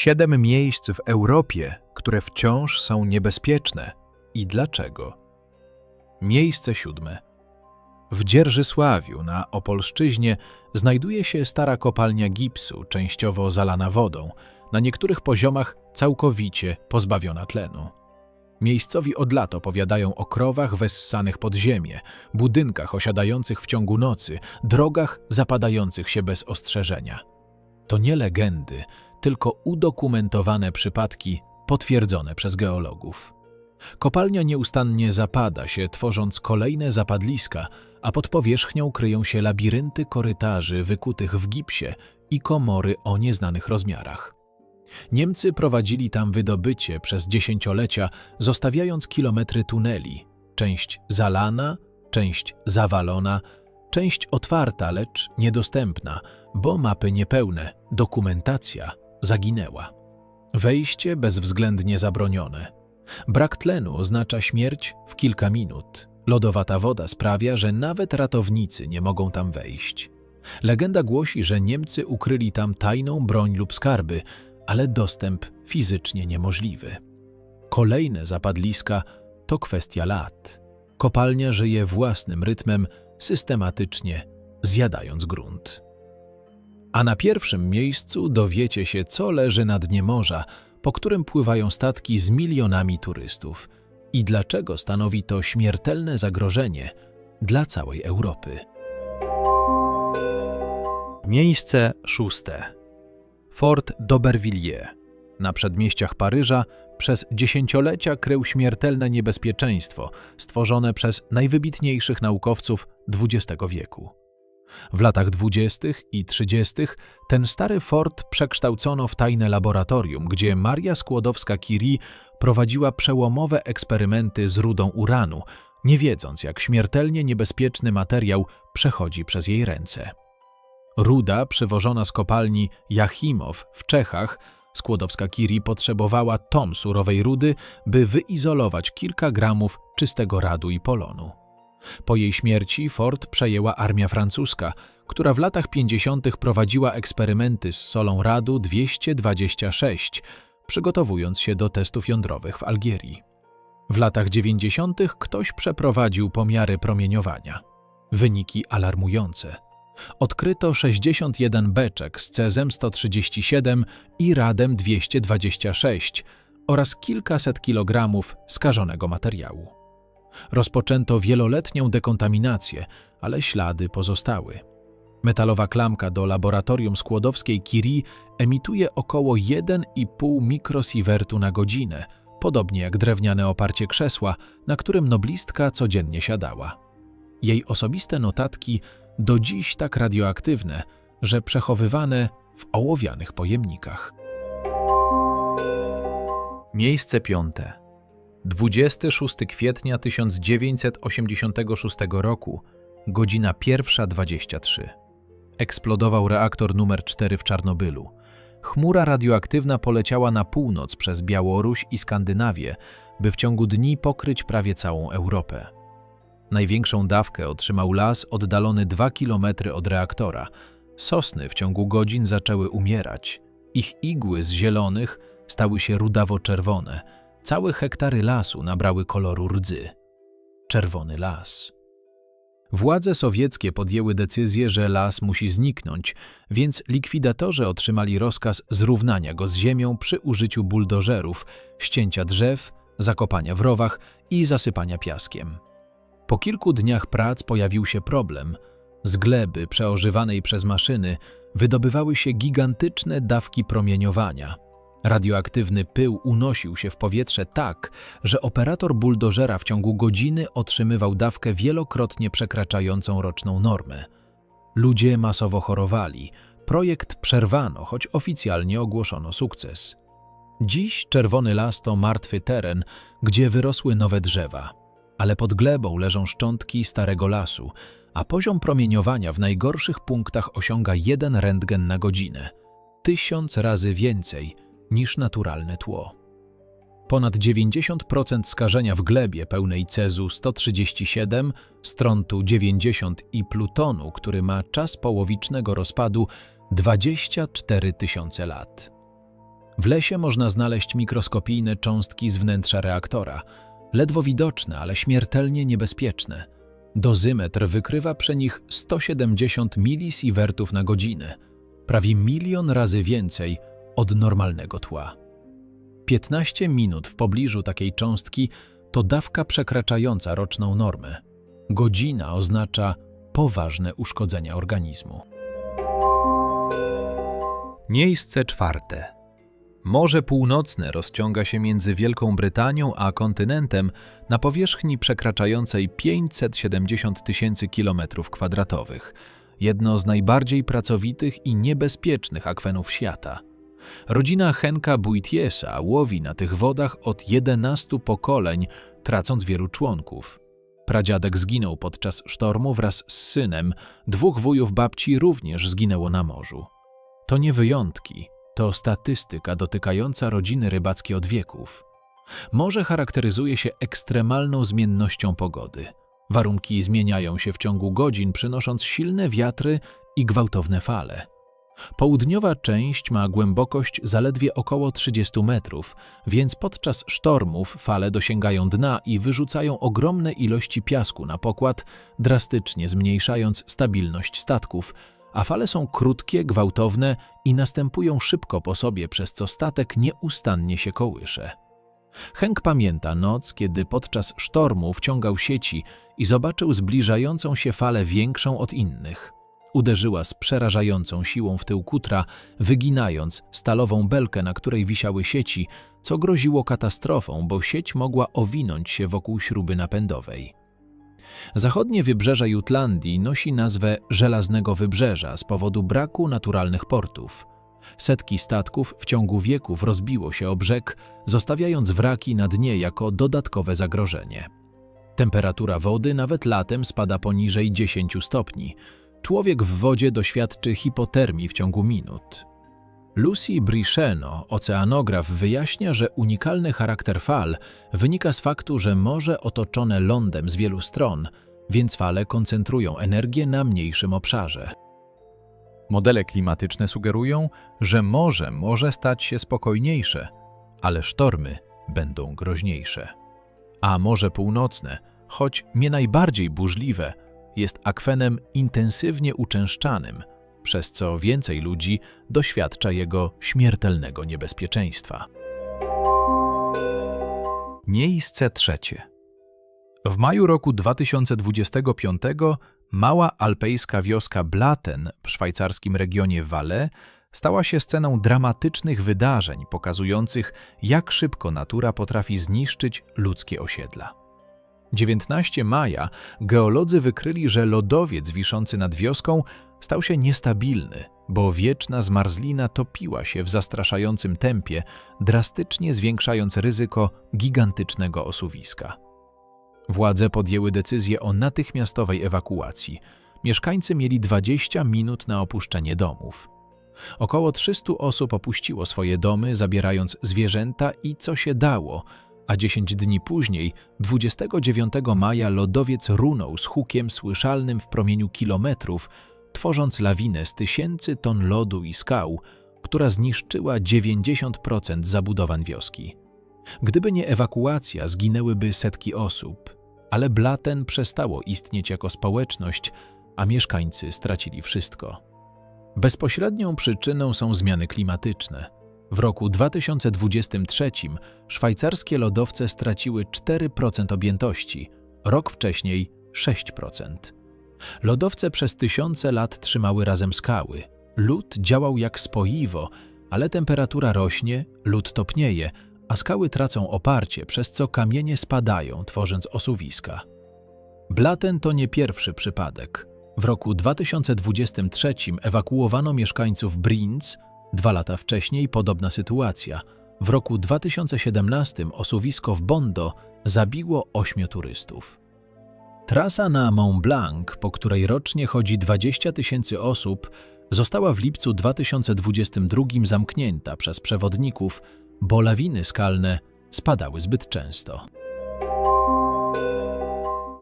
Siedem miejsc w Europie, które wciąż są niebezpieczne. I dlaczego? Miejsce siódme. W Dzierżysławiu na Opolszczyźnie znajduje się stara kopalnia gipsu, częściowo zalana wodą, na niektórych poziomach całkowicie pozbawiona tlenu. Miejscowi od lat opowiadają o krowach wessanych pod ziemię, budynkach osiadających w ciągu nocy, drogach zapadających się bez ostrzeżenia. To nie legendy, tylko udokumentowane przypadki potwierdzone przez geologów. Kopalnia nieustannie zapada się, tworząc kolejne zapadliska, a pod powierzchnią kryją się labirynty korytarzy wykutych w gipsie i komory o nieznanych rozmiarach. Niemcy prowadzili tam wydobycie przez dziesięciolecia, zostawiając kilometry tuneli, część zalana, część zawalona, część otwarta, lecz niedostępna, bo mapy niepełne, dokumentacja zaginęła. Wejście bezwzględnie zabronione. Brak tlenu oznacza śmierć w kilka minut. Lodowata woda sprawia, że nawet ratownicy nie mogą tam wejść. Legenda głosi, że Niemcy ukryli tam tajną broń lub skarby, ale dostęp fizycznie niemożliwy. Kolejne zapadliska to kwestia lat. Kopalnia żyje własnym rytmem, systematycznie zjadając grunt. A na pierwszym miejscu dowiecie się, co leży na dnie morza, po którym pływają statki z milionami turystów i dlaczego stanowi to śmiertelne zagrożenie dla całej Europy. Miejsce szóste. Fort d'Aubervilliers. Na przedmieściach Paryża przez dziesięciolecia krył śmiertelne niebezpieczeństwo stworzone przez najwybitniejszych naukowców XX wieku. W latach dwudziestych i trzydziestych ten stary fort przekształcono w tajne laboratorium, gdzie Maria Skłodowska-Curie prowadziła przełomowe eksperymenty z rudą uranu, nie wiedząc, jak śmiertelnie niebezpieczny materiał przechodzi przez jej ręce. Ruda przywożona z kopalni Jachimow w Czechach, Skłodowska-Curie potrzebowała tom surowej rudy, by wyizolować kilka gramów czystego radu i polonu. Po jej śmierci fort przejęła armia francuska, która w latach 50. prowadziła eksperymenty z solą radu 226, przygotowując się do testów jądrowych w Algierii. W latach 90. ktoś przeprowadził pomiary promieniowania. Wyniki alarmujące. Odkryto 61 beczek z cezem 137 i radem 226 oraz kilkaset kilogramów skażonego materiału. Rozpoczęto wieloletnią dekontaminację, ale ślady pozostały. Metalowa klamka do laboratorium skłodowskiej Curie emituje około 1,5 mikrosiewertu na godzinę, podobnie jak drewniane oparcie krzesła, na którym noblistka codziennie siadała. Jej osobiste notatki do dziś tak radioaktywne, że przechowywane w ołowianych pojemnikach. Miejsce piąte. 26 kwietnia 1986 roku, godzina 1.23. Eksplodował reaktor numer 4 w Czarnobylu. Chmura radioaktywna poleciała na północ przez Białoruś i Skandynawię, by w ciągu dni pokryć prawie całą Europę. Największą dawkę otrzymał las oddalony 2 km od reaktora. Sosny w ciągu godzin zaczęły umierać. Ich igły z zielonych stały się rudawo-czerwone. Całe hektary lasu nabrały koloru rdzy. Czerwony las. Władze sowieckie podjęły decyzję, że las musi zniknąć, więc likwidatorzy otrzymali rozkaz zrównania go z ziemią przy użyciu buldożerów, ścięcia drzew, zakopania w rowach i zasypania piaskiem. Po kilku dniach prac pojawił się problem. Z gleby przeożywanej przez maszyny wydobywały się gigantyczne dawki promieniowania. Radioaktywny pył unosił się w powietrze tak, że operator buldożera w ciągu godziny otrzymywał dawkę wielokrotnie przekraczającą roczną normę. Ludzie masowo chorowali. Projekt przerwano, choć oficjalnie ogłoszono sukces. Dziś Czerwony Las to martwy teren, gdzie wyrosły nowe drzewa ale pod glebą leżą szczątki starego lasu, a poziom promieniowania w najgorszych punktach osiąga jeden rentgen na godzinę, tysiąc razy więcej niż naturalne tło. Ponad 90% skażenia w glebie pełnej cezu 137, strontu 90 i plutonu, który ma czas połowicznego rozpadu 24 tysiące lat. W lesie można znaleźć mikroskopijne cząstki z wnętrza reaktora, ledwo widoczne, ale śmiertelnie niebezpieczne. Dozymetr wykrywa przy nich 170 milisiewertów na godzinę, prawie milion razy więcej od normalnego tła. 15 minut w pobliżu takiej cząstki to dawka przekraczająca roczną normę. Godzina oznacza poważne uszkodzenia organizmu. Miejsce czwarte. Morze Północne rozciąga się między Wielką Brytanią a kontynentem na powierzchni przekraczającej 570 tysięcy kilometrów kwadratowych. Jedno z najbardziej pracowitych i niebezpiecznych akwenów świata. Rodzina Henka Buitiesa łowi na tych wodach od 11 pokoleń, tracąc wielu członków. Pradziadek zginął podczas sztormu wraz z synem, dwóch wujów babci również zginęło na morzu. To nie wyjątki, to statystyka dotykająca rodziny rybackie od wieków. Morze charakteryzuje się ekstremalną zmiennością pogody. Warunki zmieniają się w ciągu godzin, przynosząc silne wiatry i gwałtowne fale. Południowa część ma głębokość zaledwie około 30 metrów, więc podczas sztormów fale dosięgają dna i wyrzucają ogromne ilości piasku na pokład, drastycznie zmniejszając stabilność statków, a fale są krótkie, gwałtowne i następują szybko po sobie, przez co statek nieustannie się kołysze. Henk pamięta noc, kiedy podczas sztormu wciągał sieci i zobaczył zbliżającą się falę większą od innych. Uderzyła z przerażającą siłą w tył kutra, wyginając stalową belkę, na której wisiały sieci, co groziło katastrofą, bo sieć mogła owinąć się wokół śruby napędowej. Zachodnie wybrzeże Jutlandii nosi nazwę Żelaznego Wybrzeża z powodu braku naturalnych portów. Setki statków w ciągu wieków rozbiło się o brzeg, zostawiając wraki na dnie jako dodatkowe zagrożenie. Temperatura wody nawet latem spada poniżej 10 stopni. Człowiek w wodzie doświadczy hipotermii w ciągu minut. Lucy Bricheno, oceanograf, wyjaśnia, że unikalny charakter fal wynika z faktu, że morze otoczone lądem z wielu stron, więc fale koncentrują energię na mniejszym obszarze. Modele klimatyczne sugerują, że morze może stać się spokojniejsze, ale sztormy będą groźniejsze. A Morze Północne, choć nie najbardziej burzliwe, jest akwenem intensywnie uczęszczanym, przez co więcej ludzi doświadcza jego śmiertelnego niebezpieczeństwa. Miejsce trzecie. W maju roku 2025 mała alpejska wioska Blaten w szwajcarskim regionie Valais stała się sceną dramatycznych wydarzeń pokazujących, jak szybko natura potrafi zniszczyć ludzkie osiedla. 19 maja geolodzy wykryli, że lodowiec wiszący nad wioską stał się niestabilny, bo wieczna zmarzlina topiła się w zastraszającym tempie, drastycznie zwiększając ryzyko gigantycznego osuwiska. Władze podjęły decyzję o natychmiastowej ewakuacji. Mieszkańcy mieli 20 minut na opuszczenie domów. Około 300 osób opuściło swoje domy, zabierając zwierzęta i co się dało, a 10 dni później, 29 maja, lodowiec runął z hukiem słyszalnym w promieniu kilometrów, tworząc lawinę z tysięcy ton lodu i skał, która zniszczyła 90% zabudowań wioski. Gdyby nie ewakuacja, zginęłyby setki osób, ale Blaten przestało istnieć jako społeczność, a mieszkańcy stracili wszystko. Bezpośrednią przyczyną są zmiany klimatyczne. W roku 2023 szwajcarskie lodowce straciły 4% objętości, rok wcześniej 6%. Lodowce przez tysiące lat trzymały razem skały. Lód działał jak spoiwo, ale temperatura rośnie, lód topnieje, a skały tracą oparcie, przez co kamienie spadają, tworząc osuwiska. Blaten to nie pierwszy przypadek. W roku 2023 ewakuowano mieszkańców Brinz, dwa lata wcześniej podobna sytuacja. W roku 2017 osuwisko w Bondo zabiło ośmiu turystów. Trasa na Mont Blanc, po której rocznie chodzi 20 tysięcy osób, została w lipcu 2022 zamknięta przez przewodników, bo lawiny skalne spadały zbyt często.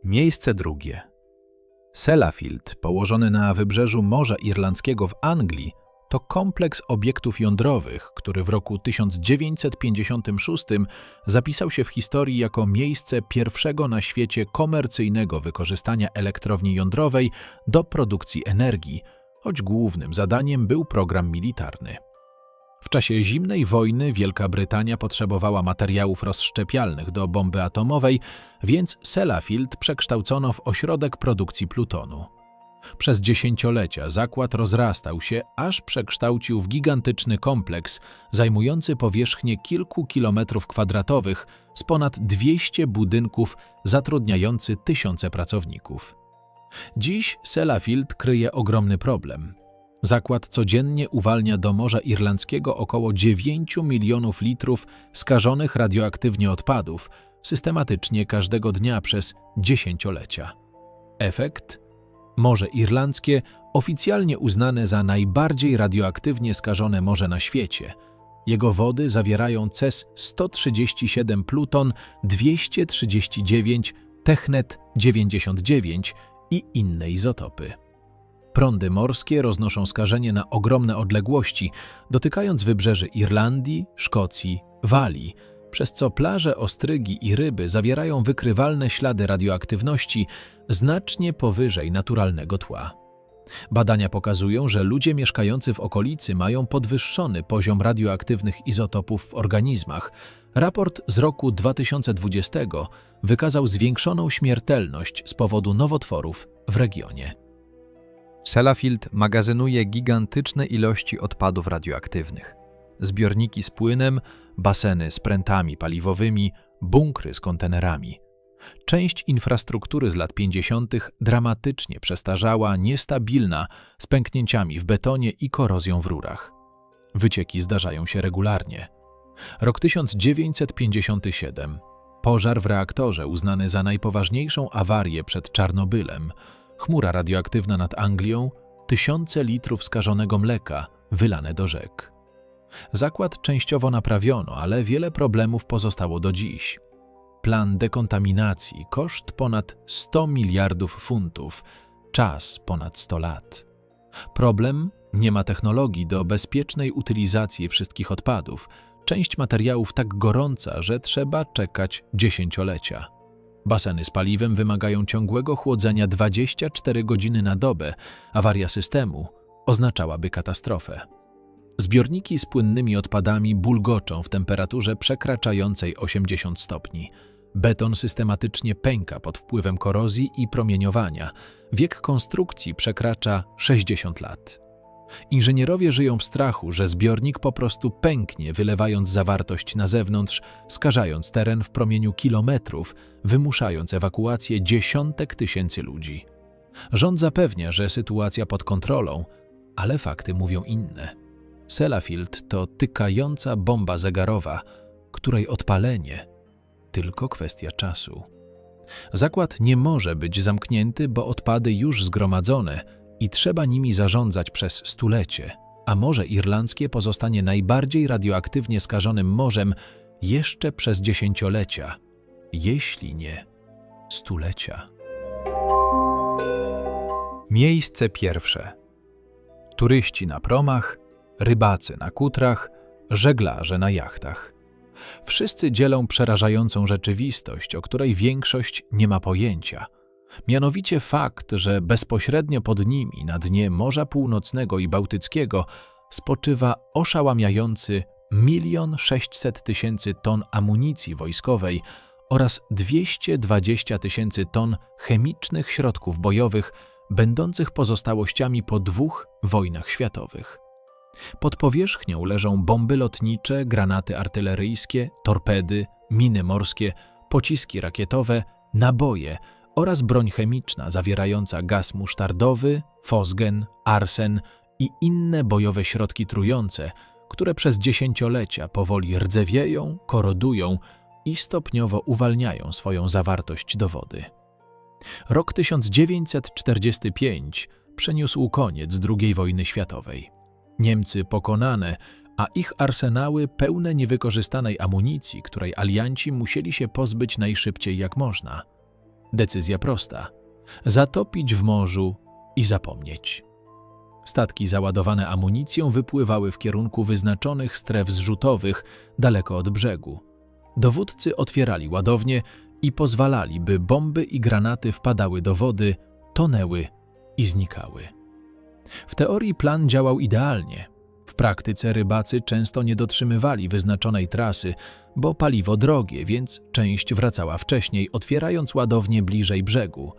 Miejsce drugie. Sellafield, położony na wybrzeżu Morza Irlandzkiego w Anglii, to kompleks obiektów jądrowych, który w roku 1956 zapisał się w historii jako miejsce pierwszego na świecie komercyjnego wykorzystania elektrowni jądrowej do produkcji energii, choć głównym zadaniem był program militarny. W czasie zimnej wojny Wielka Brytania potrzebowała materiałów rozszczepialnych do bomby atomowej, więc Sellafield przekształcono w ośrodek produkcji plutonu. Przez dziesięciolecia zakład rozrastał się, aż przekształcił w gigantyczny kompleks zajmujący powierzchnię kilku kilometrów kwadratowych z ponad 200 budynków zatrudniający tysiące pracowników. Dziś Sellafield kryje ogromny problem. Zakład codziennie uwalnia do Morza Irlandzkiego około 9 milionów litrów skażonych radioaktywnie odpadów, systematycznie każdego dnia przez dziesięciolecia. Efekt? Morze Irlandzkie oficjalnie uznane za najbardziej radioaktywnie skażone morze na świecie. Jego wody zawierają CES-137 pluton 239, Technet-99 i inne izotopy. Prądy morskie roznoszą skażenie na ogromne odległości, dotykając wybrzeży Irlandii, Szkocji, Walii, przez co plaże ostrygi i ryby zawierają wykrywalne ślady radioaktywności znacznie powyżej naturalnego tła. Badania pokazują, że ludzie mieszkający w okolicy mają podwyższony poziom radioaktywnych izotopów w organizmach. Raport z roku 2020 wykazał zwiększoną śmiertelność z powodu nowotworów w regionie. Sellafield magazynuje gigantyczne ilości odpadów radioaktywnych. Zbiorniki z płynem, baseny z prętami paliwowymi, bunkry z kontenerami. Część infrastruktury z lat 50. dramatycznie przestarzała, niestabilna, z pęknięciami w betonie i korozją w rurach. Wycieki zdarzają się regularnie. Rok 1957. Pożar w reaktorze uznany za najpoważniejszą awarię przed Czarnobylem. Chmura radioaktywna nad Anglią, tysiące litrów skażonego mleka wylane do rzek. Zakład częściowo naprawiono, ale wiele problemów pozostało do dziś. Plan dekontaminacji, koszt ponad 100 miliardów funtów, czas ponad 100 lat. Problem nie ma technologii do bezpiecznej utylizacji wszystkich odpadów. Część materiałów tak gorąca, że trzeba czekać dziesięciolecia. Baseny z paliwem wymagają ciągłego chłodzenia 24 godziny na dobę. Awaria systemu oznaczałaby katastrofę. Zbiorniki z płynnymi odpadami bulgoczą w temperaturze przekraczającej 80 stopni. Beton systematycznie pęka pod wpływem korozji i promieniowania. Wiek konstrukcji przekracza 60 lat. Inżynierowie żyją w strachu, że zbiornik po prostu pęknie, wylewając zawartość na zewnątrz, skażając teren w promieniu kilometrów, wymuszając ewakuację dziesiątek tysięcy ludzi. Rząd zapewnia, że sytuacja pod kontrolą, ale fakty mówią inne. Sellafield to tykająca bomba zegarowa, której odpalenie tylko kwestia czasu. Zakład nie może być zamknięty, bo odpady już zgromadzone i trzeba nimi zarządzać przez stulecie, a Morze Irlandzkie pozostanie najbardziej radioaktywnie skażonym morzem jeszcze przez dziesięciolecia, jeśli nie stulecia. Miejsce pierwsze. Turyści na promach, rybacy na kutrach, żeglarze na jachtach. Wszyscy dzielą przerażającą rzeczywistość, o której większość nie ma pojęcia. Mianowicie fakt, że bezpośrednio pod nimi, na dnie Morza Północnego i Bałtyckiego, spoczywa oszałamiający milion sześćset tysięcy ton amunicji wojskowej oraz 220 tysięcy ton chemicznych środków bojowych, będących pozostałościami po dwóch wojnach światowych. Pod powierzchnią leżą bomby lotnicze, granaty artyleryjskie, torpedy, miny morskie, pociski rakietowe, naboje oraz broń chemiczna zawierająca gaz musztardowy, fosgen, arsen i inne bojowe środki trujące, które przez dziesięciolecia powoli rdzewieją, korodują i stopniowo uwalniają swoją zawartość do wody. Rok 1945 przeniósł koniec II wojny światowej. Niemcy pokonane, a ich arsenały pełne niewykorzystanej amunicji, której alianci musieli się pozbyć najszybciej jak można. Decyzja prosta: zatopić w morzu i zapomnieć. Statki załadowane amunicją wypływały w kierunku wyznaczonych stref zrzutowych daleko od brzegu. Dowódcy otwierali ładownie i pozwalali, by bomby i granaty wpadały do wody, tonęły i znikały. W teorii plan działał idealnie. W praktyce rybacy często nie dotrzymywali wyznaczonej trasy, bo paliwo drogie, więc część wracała wcześniej, otwierając ładownię bliżej brzegu.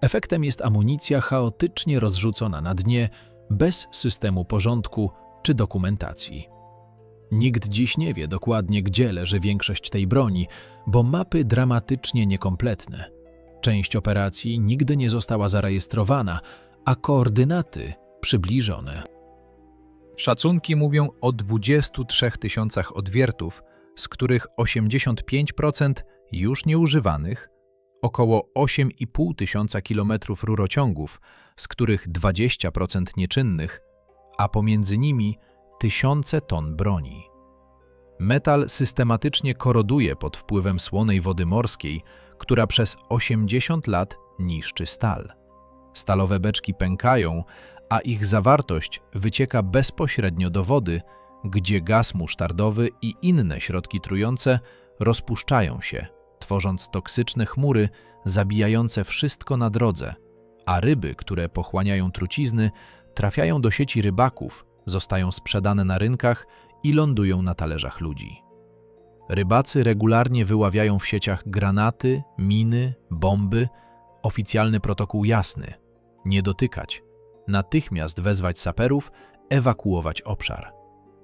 Efektem jest amunicja chaotycznie rozrzucona na dnie, bez systemu porządku czy dokumentacji. Nikt dziś nie wie dokładnie, gdzie leży większość tej broni, bo mapy dramatycznie niekompletne. Część operacji nigdy nie została zarejestrowana, a koordynaty przybliżone. Szacunki mówią o 23 tysiącach odwiertów, z których 85% już nieużywanych, około 8,5 tysiąca kilometrów rurociągów, z których 20% nieczynnych, a pomiędzy nimi tysiące ton broni. Metal systematycznie koroduje pod wpływem słonej wody morskiej, która przez 80 lat niszczy stal. Stalowe beczki pękają, a ich zawartość wycieka bezpośrednio do wody, gdzie gaz musztardowy i inne środki trujące rozpuszczają się, tworząc toksyczne chmury zabijające wszystko na drodze, a ryby, które pochłaniają trucizny, trafiają do sieci rybaków, zostają sprzedane na rynkach i lądują na talerzach ludzi. Rybacy regularnie wyławiają w sieciach granaty, miny, bomby. Oficjalny protokół jasny: nie dotykać, natychmiast wezwać saperów, ewakuować obszar.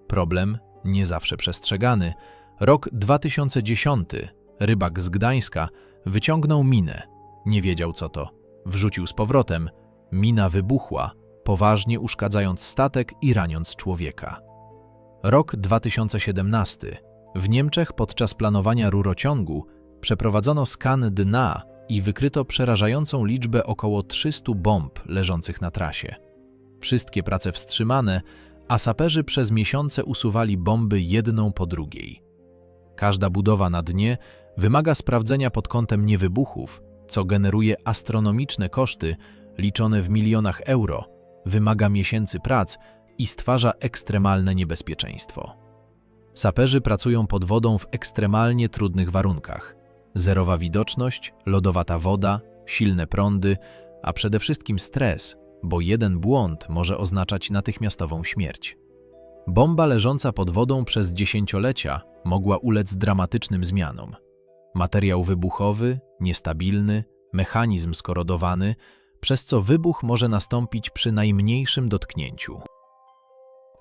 Problem nie zawsze przestrzegany. Rok 2010. Rybak z Gdańska wyciągnął minę. Nie wiedział co to. Wrzucił z powrotem. Mina wybuchła, poważnie uszkadzając statek i raniąc człowieka. Rok 2017. W Niemczech podczas planowania rurociągu przeprowadzono skan dna i wykryto przerażającą liczbę około 300 bomb leżących na trasie. Wszystkie prace wstrzymane, a saperzy przez miesiące usuwali bomby jedną po drugiej. Każda budowa na dnie wymaga sprawdzenia pod kątem niewybuchów, co generuje astronomiczne koszty liczone w milionach euro, wymaga miesięcy prac i stwarza ekstremalne niebezpieczeństwo. Saperzy pracują pod wodą w ekstremalnie trudnych warunkach. Zerowa widoczność, lodowata woda, silne prądy, a przede wszystkim stres, bo jeden błąd może oznaczać natychmiastową śmierć. Bomba leżąca pod wodą przez dziesięciolecia mogła ulec dramatycznym zmianom. Materiał wybuchowy, niestabilny, mechanizm skorodowany, przez co wybuch może nastąpić przy najmniejszym dotknięciu.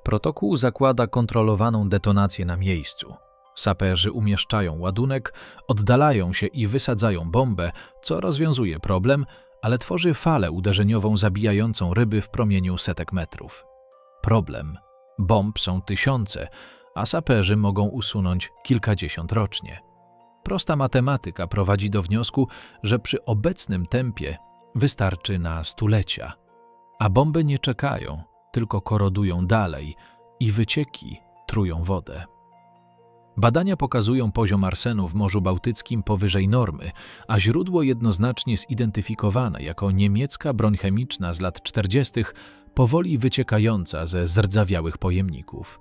Protokół zakłada kontrolowaną detonację na miejscu. Saperzy umieszczają ładunek, oddalają się i wysadzają bombę, co rozwiązuje problem, ale tworzy falę uderzeniową zabijającą ryby w promieniu setek metrów. Problem. Bomb są tysiące, a saperzy mogą usunąć kilkadziesiąt rocznie. Prosta matematyka prowadzi do wniosku, że przy obecnym tempie wystarczy na stulecia. A bomby nie czekają, tylko korodują dalej i wycieki trują wodę. Badania pokazują poziom arsenu w Morzu Bałtyckim powyżej normy, a źródło jednoznacznie zidentyfikowane jako niemiecka broń chemiczna z lat 40., powoli wyciekająca ze zrdzawiałych pojemników.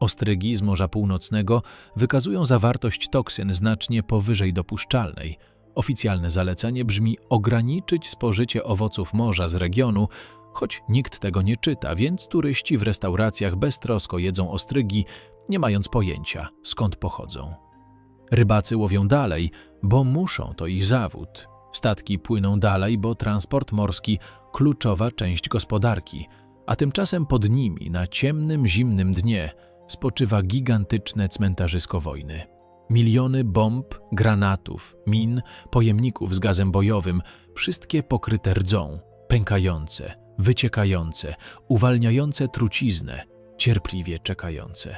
Ostrygi z Morza Północnego wykazują zawartość toksyn znacznie powyżej dopuszczalnej. Oficjalne zalecenie brzmi ograniczyć spożycie owoców morza z regionu, choć nikt tego nie czyta, więc turyści w restauracjach beztrosko jedzą ostrygi, nie mając pojęcia, skąd pochodzą. Rybacy łowią dalej, bo muszą, to ich zawód. Statki płyną dalej, bo transport morski kluczowa część gospodarki, a tymczasem pod nimi, na ciemnym, zimnym dnie, spoczywa gigantyczne cmentarzysko wojny. Miliony bomb, granatów, min, pojemników z gazem bojowym, wszystkie pokryte rdzą, pękające, wyciekające, uwalniające truciznę, cierpliwie czekające.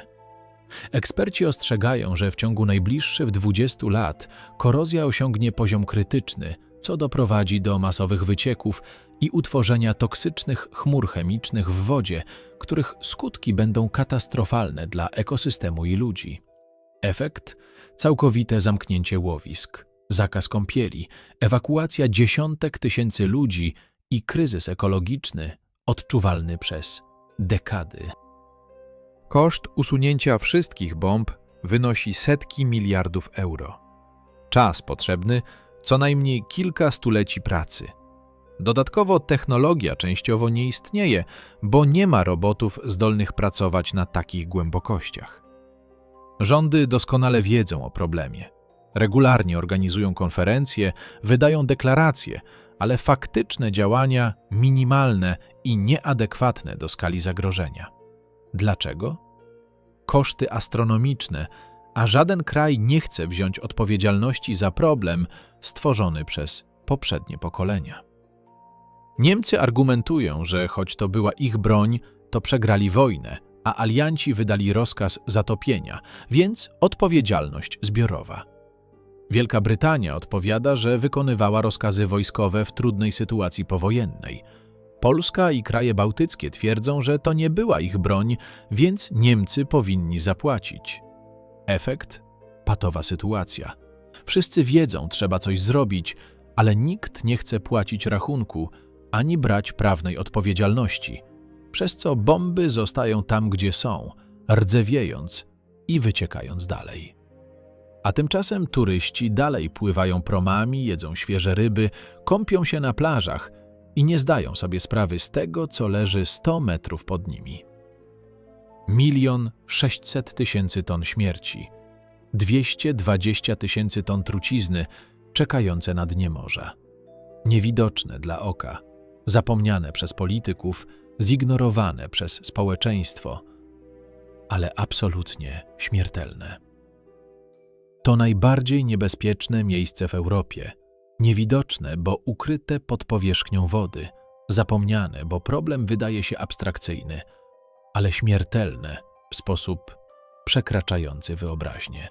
Eksperci ostrzegają, że w ciągu najbliższych 20 lat korozja osiągnie poziom krytyczny, co doprowadzi do masowych wycieków i utworzenia toksycznych chmur chemicznych w wodzie, których skutki będą katastrofalne dla ekosystemu i ludzi. Efekt? Całkowite zamknięcie łowisk, zakaz kąpieli, ewakuacja dziesiątek tysięcy ludzi i kryzys ekologiczny odczuwalny przez dekady. Koszt usunięcia wszystkich bomb wynosi setki miliardów euro. Czas potrzebny co najmniej kilka stuleci pracy. Dodatkowo technologia częściowo nie istnieje, bo nie ma robotów zdolnych pracować na takich głębokościach. Rządy doskonale wiedzą o problemie. Regularnie organizują konferencje, wydają deklaracje, ale faktyczne działania minimalne i nieadekwatne do skali zagrożenia. Dlaczego? Koszty astronomiczne, a żaden kraj nie chce wziąć odpowiedzialności za problem stworzony przez poprzednie pokolenia. Niemcy argumentują, że choć to była ich broń, to przegrali wojnę, a alianci wydali rozkaz zatopienia, więc odpowiedzialność zbiorowa. Wielka Brytania odpowiada, że wykonywała rozkazy wojskowe w trudnej sytuacji powojennej. Polska i kraje bałtyckie twierdzą, że to nie była ich broń, więc Niemcy powinni zapłacić. Efekt? Patowa sytuacja. Wszyscy wiedzą, trzeba coś zrobić, ale nikt nie chce płacić rachunku ani brać prawnej odpowiedzialności, przez co bomby zostają tam, gdzie są, rdzewiejąc i wyciekając dalej. A tymczasem turyści dalej pływają promami, jedzą świeże ryby, kąpią się na plażach i nie zdają sobie sprawy z tego, co leży 100 metrów pod nimi. Milion sześćset tysięcy ton śmierci, 220 tysięcy ton trucizny czekające na dnie morza. Niewidoczne dla oka, zapomniane przez polityków, zignorowane przez społeczeństwo, ale absolutnie śmiertelne. To najbardziej niebezpieczne miejsce w Europie. Niewidoczne, bo ukryte pod powierzchnią wody, zapomniane, bo problem wydaje się abstrakcyjny, ale śmiertelne w sposób przekraczający wyobraźnię.